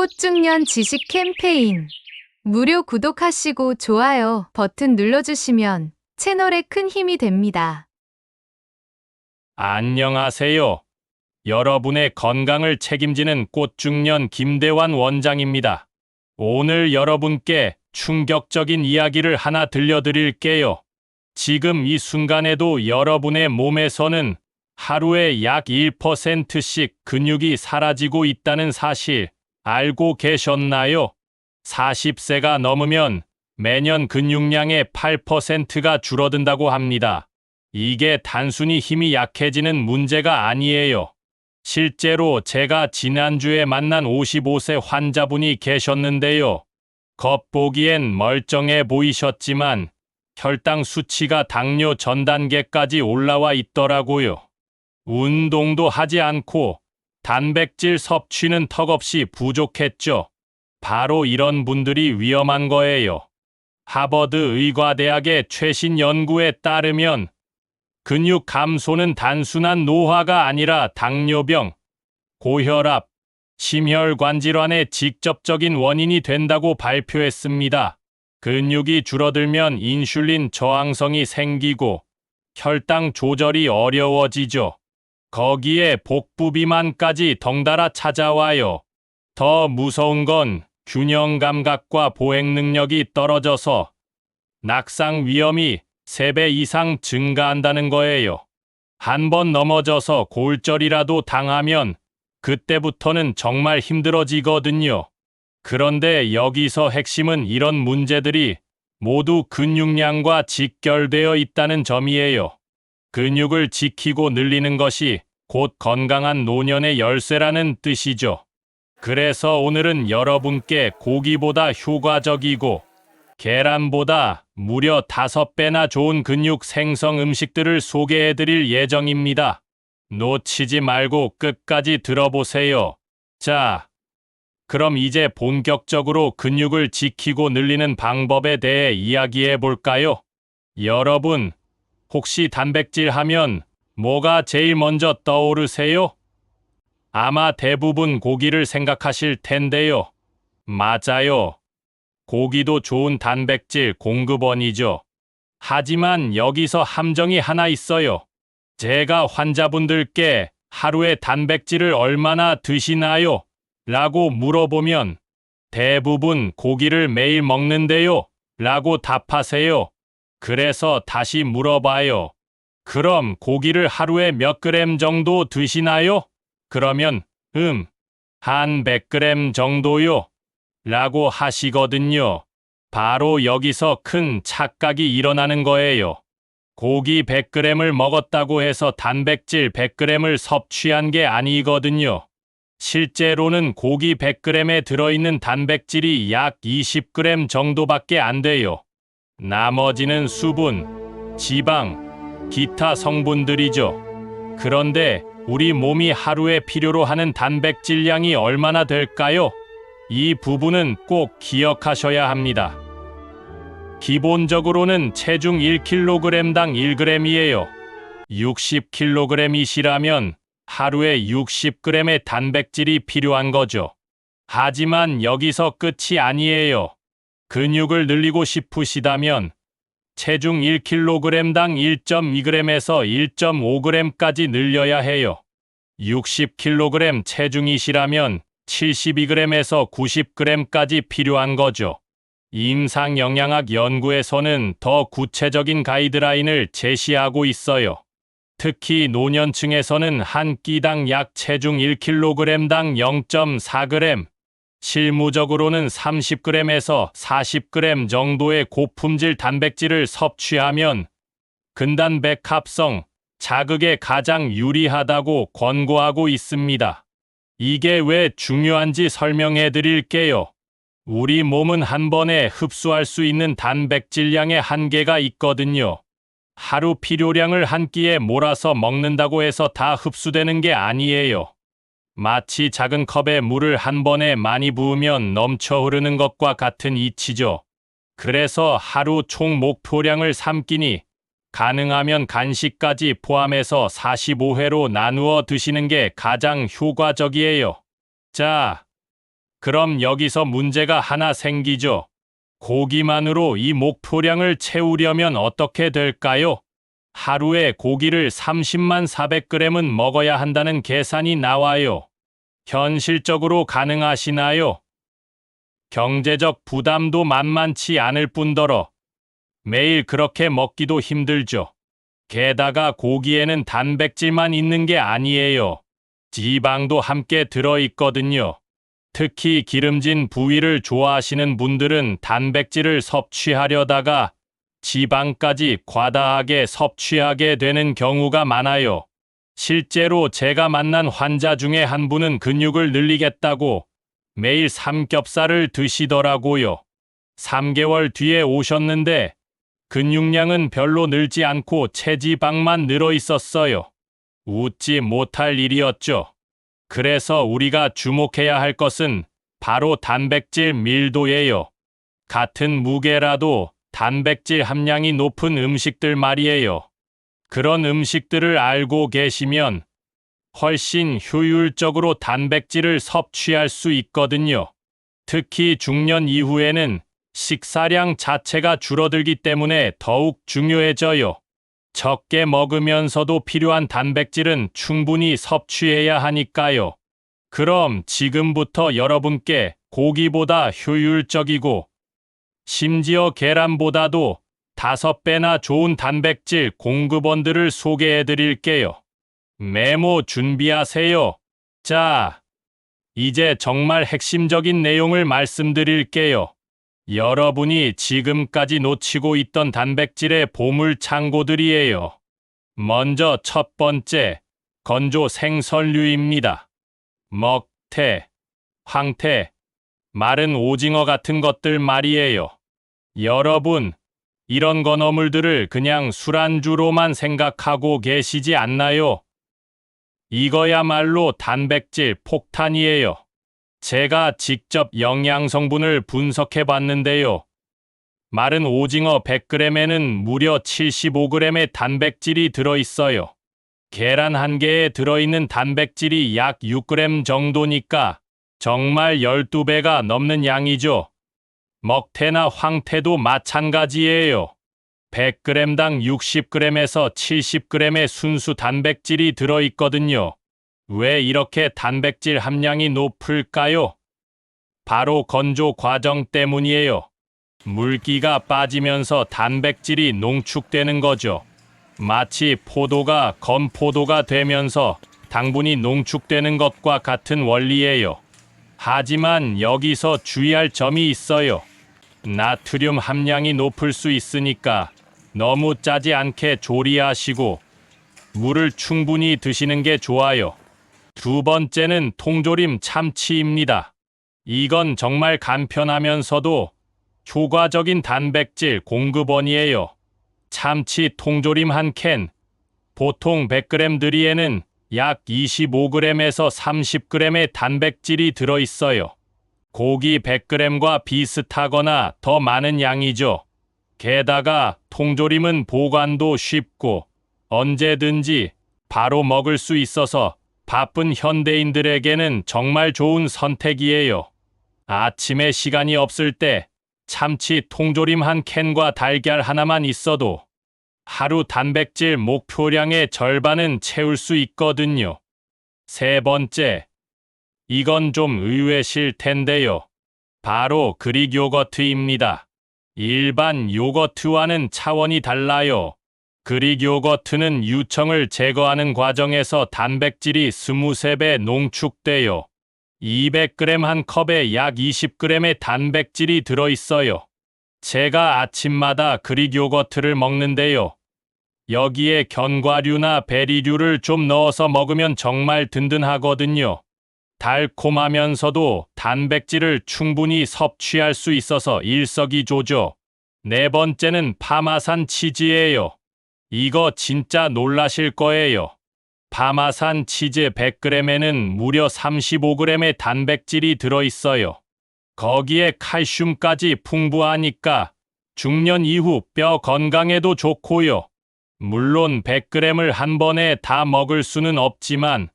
꽃중년 지식 캠페인 무료 구독하시고 좋아요 버튼 눌러주시면 채널에 큰 힘이 됩니다. 안녕하세요. 여러분의 건강을 책임지는 꽃중년 김대환 원장입니다. 오늘 여러분께 충격적인 이야기를 하나 들려드릴게요. 지금 이 순간에도 여러분의 몸에서는 하루에 약 1%씩 근육이 사라지고 있다는 사실 알고 계셨나요? 40세가 넘으면 매년 근육량의 8%가 줄어든다고 합니다. 이게 단순히 힘이 약해지는 문제가 아니에요. 실제로 제가 지난주에 만난 55세 환자분이 계셨는데요. 겉보기엔 멀쩡해 보이셨지만 혈당 수치가 당뇨 전 단계까지 올라와 있더라고요. 운동도 하지 않고 단백질 섭취는 턱없이 부족했죠. 바로 이런 분들이 위험한 거예요. 하버드 의과대학의 최신 연구에 따르면 근육 감소는 단순한 노화가 아니라 당뇨병, 고혈압, 심혈관 질환의 직접적인 원인이 된다고 발표했습니다. 근육이 줄어들면 인슐린 저항성이 생기고 혈당 조절이 어려워지죠. 거기에 복부 비만까지 덩달아 찾아와요. 더 무서운 건 균형 감각과 보행 능력이 떨어져서 낙상 위험이 3배 이상 증가한다는 거예요. 한 번 넘어져서 골절이라도 당하면 그때부터는 정말 힘들어지거든요. 그런데 여기서 핵심은 이런 문제들이 모두 근육량과 직결되어 있다는 점이에요. 근육을 지키고 늘리는 것이 곧 건강한 노년의 열쇠라는 뜻이죠. 그래서 오늘은 여러분께 고기보다 효과적이고 계란보다 무려 5배나 좋은 근육 생성 음식들을 소개해 드릴 예정입니다. 놓치지 말고 끝까지 들어보세요. 자, 그럼 이제 본격적으로 근육을 지키고 늘리는 방법에 대해 이야기해 볼까요? 여러분, 혹시 단백질 하면 뭐가 제일 먼저 떠오르세요? 아마 대부분 고기를 생각하실 텐데요. 맞아요. 고기도 좋은 단백질 공급원이죠. 하지만 여기서 함정이 하나 있어요. 제가 환자분들께 하루에 단백질을 얼마나 드시나요? 라고 물어보면 대부분 고기를 매일 먹는데요. 라고 답하세요. 그래서 다시 물어봐요. 그럼 고기를 하루에 몇 그램 정도 드시나요? 그러면 음, 한 100g 정도요. 라고 하시거든요. 바로 여기서 큰 착각이 일어나는 거예요. 고기 100g을 먹었다고 해서 단백질 100g을 섭취한 게 아니거든요. 실제로는 고기 100g에 들어있는 단백질이 약 20g 정도밖에 안 돼요. 나머지는 수분, 지방, 기타 성분들이죠. 그런데 우리 몸이 하루에 필요로 하는 단백질량이 얼마나 될까요? 이 부분은 꼭 기억하셔야 합니다. 기본적으로는 체중 1kg당 1g이에요. 60kg이시라면 하루에 60g의 단백질이 필요한 거죠. 하지만 여기서 끝이 아니에요. 근육을 늘리고 싶으시다면 체중 1kg당 1.2g에서 1.5g까지 늘려야 해요. 60kg 체중이시라면 72g에서 90g까지 필요한 거죠. 임상 영양학 연구에서는 더 구체적인 가이드라인을 제시하고 있어요. 특히 노년층에서는 한 끼당 약 체중 1kg당 0.4g, 실무적으로는 30g에서 40g 정도의 고품질 단백질을 섭취하면 근단백 합성, 자극에 가장 유리하다고 권고하고 있습니다. 이게 왜 중요한지 설명해 드릴게요. 우리 몸은 한 번에 흡수할 수 있는 단백질량의 한계가 있거든요. 하루 필요량을 한 끼에 몰아서 먹는다고 해서 다 흡수되는 게 아니에요. 마치 작은 컵에 물을 한 번에 많이 부으면 넘쳐 흐르는 것과 같은 이치죠. 그래서 하루 총 목표량을 3끼니 가능하면 간식까지 포함해서 45회로 나누어 드시는 게 가장 효과적이에요. 자, 그럼 여기서 문제가 하나 생기죠. 고기만으로 이 목표량을 채우려면 어떻게 될까요? 하루에 고기를 30만 400g은 먹어야 한다는 계산이 나와요. 현실적으로 가능하시나요? 경제적 부담도 만만치 않을 뿐더러 매일 그렇게 먹기도 힘들죠. 게다가 고기에는 단백질만 있는 게 아니에요. 지방도 함께 들어있거든요. 특히 기름진 부위를 좋아하시는 분들은 단백질을 섭취하려다가 지방까지 과다하게 섭취하게 되는 경우가 많아요. 실제로 제가 만난 환자 중에 한 분은 근육을 늘리겠다고 매일 삼겹살을 드시더라고요. 3개월 뒤에 오셨는데 근육량은 별로 늘지 않고 체지방만 늘어 있었어요. 웃지 못할 일이었죠. 그래서 우리가 주목해야 할 것은 바로 단백질 밀도예요. 같은 무게라도 단백질 함량이 높은 음식들 말이에요. 그런 음식들을 알고 계시면 훨씬 효율적으로 단백질을 섭취할 수 있거든요. 특히 중년 이후에는 식사량 자체가 줄어들기 때문에 더욱 중요해져요. 적게 먹으면서도 필요한 단백질은 충분히 섭취해야 하니까요. 그럼 지금부터 여러분께 고기보다 효율적이고 심지어 계란보다도 다섯 배나 좋은 단백질 공급원들을 소개해 드릴게요. 메모 준비하세요. 자, 이제 정말 핵심적인 내용을 말씀드릴게요. 여러분이 지금까지 놓치고 있던 단백질의 보물 창고들이에요. 먼저 첫 번째, 건조 생선류입니다. 먹태, 황태, 마른 오징어 같은 것들 말이에요. 여러분, 이런 건어물들을 그냥 술안주로만 생각하고 계시지 않나요? 이거야말로 단백질 폭탄이에요. 제가 직접 영양 성분을 분석해 봤는데요. 마른 오징어 100g에는 무려 75g의 단백질이 들어 있어요. 계란 한 개에 들어있는 단백질이 약 6g 정도니까 정말 12배가 넘는 양이죠. 먹태나 황태도 마찬가지예요. 100g당 60g에서 70g의 순수 단백질이 들어있거든요. 왜 이렇게 단백질 함량이 높을까요? 바로 건조 과정 때문이에요. 물기가 빠지면서 단백질이 농축되는 거죠. 마치 포도가 건포도가 되면서 당분이 농축되는 것과 같은 원리예요. 하지만 여기서 주의할 점이 있어요. 나트륨 함량이 높을 수 있으니까 너무 짜지 않게 조리하시고 물을 충분히 드시는 게 좋아요. 두 번째는 통조림 참치입니다. 이건 정말 간편하면서도 효과적인 단백질 공급원이에요. 참치 통조림 한 캔, 보통 100g 들이에는 약 25g에서 30g의 단백질이 들어있어요. 고기 100g과 비슷하거나 더 많은 양이죠. 게다가 통조림은 보관도 쉽고 언제든지 바로 먹을 수 있어서 바쁜 현대인들에게는 정말 좋은 선택이에요. 아침에 시간이 없을 때 참치 통조림 한 캔과 달걀 하나만 있어도 하루 단백질 목표량의 절반은 채울 수 있거든요. 세 번째, 이건 좀 의외실 텐데요. 바로 그릭 요거트입니다. 일반 요거트와는 차원이 달라요. 그릭 요거트는 유청을 제거하는 과정에서 단백질이 23배 농축돼요. 200g 한 컵에 약 20g의 단백질이 들어있어요. 제가 아침마다 그릭 요거트를 먹는데요. 여기에 견과류나 베리류를 좀 넣어서 먹으면 정말 든든하거든요. 달콤하면서도 단백질을 충분히 섭취할 수 있어서 일석이조죠. 네 번째는 파마산 치즈예요. 이거 진짜 놀라실 거예요. 파마산 치즈 100g에는 무려 35g의 단백질이 들어있어요. 거기에 칼슘까지 풍부하니까 중년 이후 뼈 건강에도 좋고요. 물론 100g을 한 번에 다 먹을 수는 없지만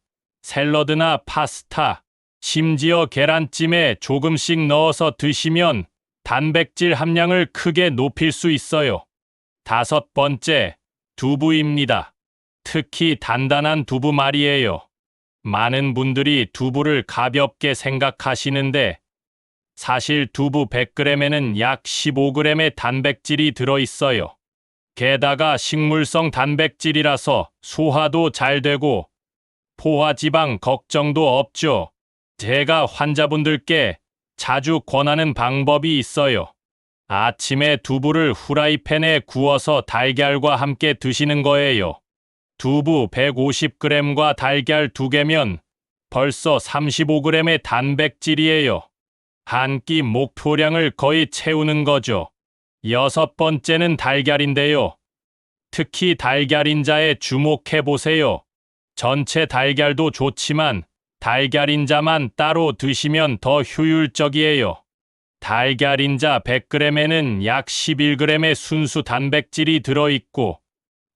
샐러드나 파스타, 심지어 계란찜에 조금씩 넣어서 드시면 단백질 함량을 크게 높일 수 있어요. 다섯 번째, 두부입니다. 특히 단단한 두부 말이에요. 많은 분들이 두부를 가볍게 생각하시는데 사실 두부 100g에는 약 15g의 단백질이 들어 있어요. 게다가 식물성 단백질이라서 소화도 잘 되고 포화 지방 걱정도 없죠. 제가 환자분들께 자주 권하는 방법이 있어요. 아침에 두부를 후라이팬에 구워서 달걀과 함께 드시는 거예요. 두부 150g과 달걀 2개면 벌써 35g의 단백질이에요. 한 끼 목표량을 거의 채우는 거죠. 여섯 번째는 달걀인데요. 특히 달걀인자에 주목해 보세요. 전체 달걀도 좋지만 달걀인자만 따로 드시면 더 효율적이에요. 달걀인자 100g에는 약 11g의 순수 단백질이 들어있고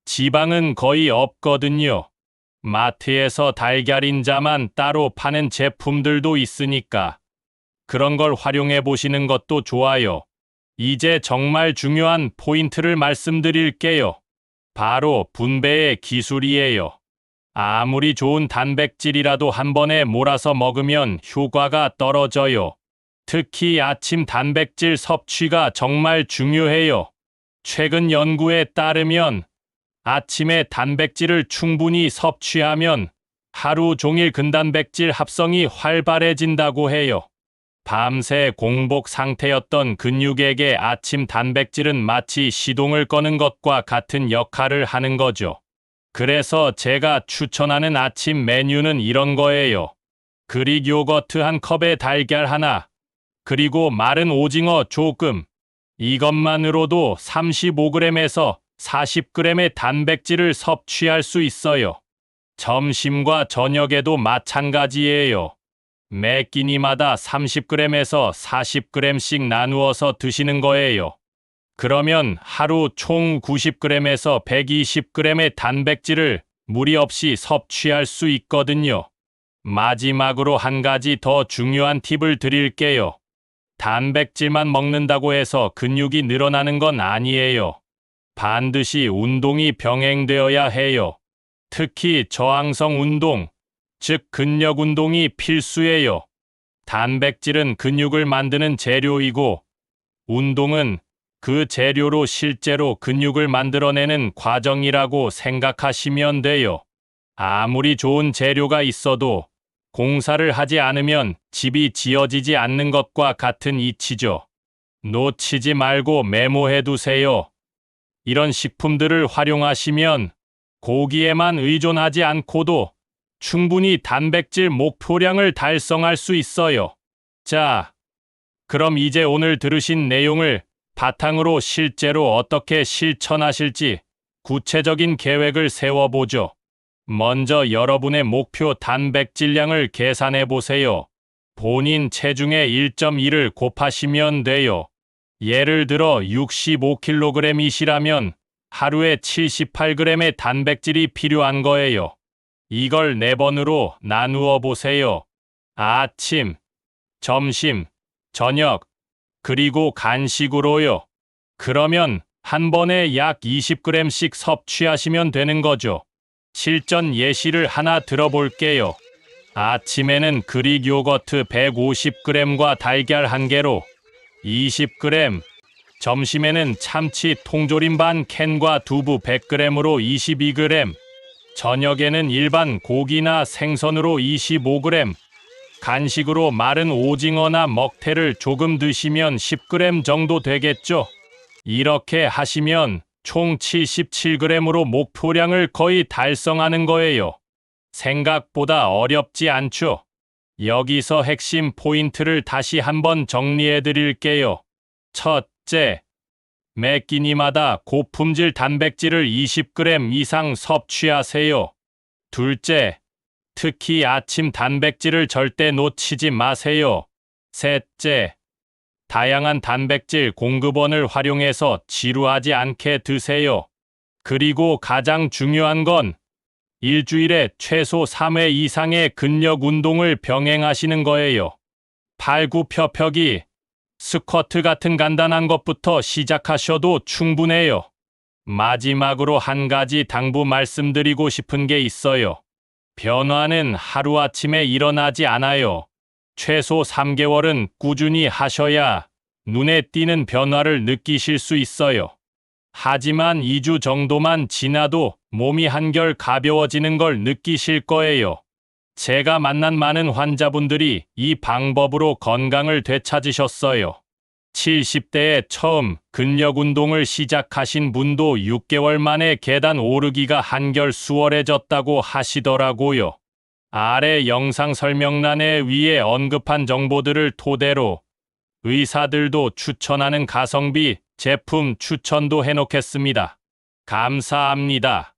지방은 거의 없거든요. 마트에서 달걀인자만 따로 파는 제품들도 있으니까 그런 걸 활용해 보시는 것도 좋아요. 이제 정말 중요한 포인트를 말씀드릴게요. 바로 분배의 기술이에요. 아무리 좋은 단백질이라도 한 번에 몰아서 먹으면 효과가 떨어져요. 특히 아침 단백질 섭취가 정말 중요해요. 최근 연구에 따르면 아침에 단백질을 충분히 섭취하면 하루 종일 근단백질 합성이 활발해진다고 해요. 밤새 공복 상태였던 근육에게 아침 단백질은 마치 시동을 꺼는 것과 같은 역할을 하는 거죠. 그래서 제가 추천하는 아침 메뉴는 이런 거예요. 그릭 요거트 한 컵에 달걀 하나, 그리고 마른 오징어 조금. 이것만으로도 35g에서 40g의 단백질을 섭취할 수 있어요. 점심과 저녁에도 마찬가지예요. 매 끼니마다 30g에서 40g씩 나누어서 드시는 거예요. 그러면 하루 총 90g에서 120g의 단백질을 무리 없이 섭취할 수 있거든요. 마지막으로 한 가지 더 중요한 팁을 드릴게요. 단백질만 먹는다고 해서 근육이 늘어나는 건 아니에요. 반드시 운동이 병행되어야 해요. 특히 저항성 운동, 즉 근력 운동이 필수예요. 단백질은 근육을 만드는 재료이고 운동은 그 재료로 실제로 근육을 만들어내는 과정이라고 생각하시면 돼요. 아무리 좋은 재료가 있어도 공사를 하지 않으면 집이 지어지지 않는 것과 같은 이치죠. 놓치지 말고 메모해 두세요. 이런 식품들을 활용하시면 고기에만 의존하지 않고도 충분히 단백질 목표량을 달성할 수 있어요. 자, 그럼 이제 오늘 들으신 내용을 바탕으로 실제로 어떻게 실천하실지 구체적인 계획을 세워보죠. 먼저 여러분의 목표 단백 질량을 계산해 보세요. 본인 체중의 1.2를 곱하시면 돼요. 예를 들어 65kg이시라면 하루에 78g의 단백질이 필요한 거예요. 이걸 4번으로 나누어 보세요. 아침, 점심, 저녁, 그리고 간식으로요. 그러면 한 번에 약 20g씩 섭취하시면 되는 거죠. 실전 예시를 하나 들어볼게요. 아침에는 그릭 요거트 150g과 달걀 1개로 20g, 점심에는 참치 통조림 반 캔과 두부 100g으로 22g, 저녁에는 일반 고기나 생선으로 25g, 간식으로 마른 오징어나 먹태를 조금 드시면 10g 정도 되겠죠. 이렇게 하시면 총 77g으로 목표량을 거의 달성하는 거예요. 생각보다 어렵지 않죠. 여기서 핵심 포인트를 다시 한번 정리해 드릴게요. 첫째, 매 끼니마다 고품질 단백질을 20g 이상 섭취하세요. 둘째, 특히 아침 단백질을 절대 놓치지 마세요. 셋째, 다양한 단백질 공급원을 활용해서 지루하지 않게 드세요. 그리고 가장 중요한 건 일주일에 최소 3회 이상의 근력 운동을 병행하시는 거예요. 팔굽혀펴기, 스쿼트 같은 간단한 것부터 시작하셔도 충분해요. 마지막으로 한 가지 당부 말씀드리고 싶은 게 있어요. 변화는 하루아침에 일어나지 않아요. 최소 3개월은 꾸준히 하셔야 눈에 띄는 변화를 느끼실 수 있어요. 하지만 2주 정도만 지나도 몸이 한결 가벼워지는 걸 느끼실 거예요. 제가 만난 많은 환자분들이 이 방법으로 건강을 되찾으셨어요. 70대에 처음 근력 운동을 시작하신 분도 6개월 만에 계단 오르기가 한결 수월해졌다고 하시더라고요. 아래 영상 설명란에 위에 언급한 정보들을 토대로 의사들도 추천하는 가성비 제품 추천도 해놓겠습니다. 감사합니다.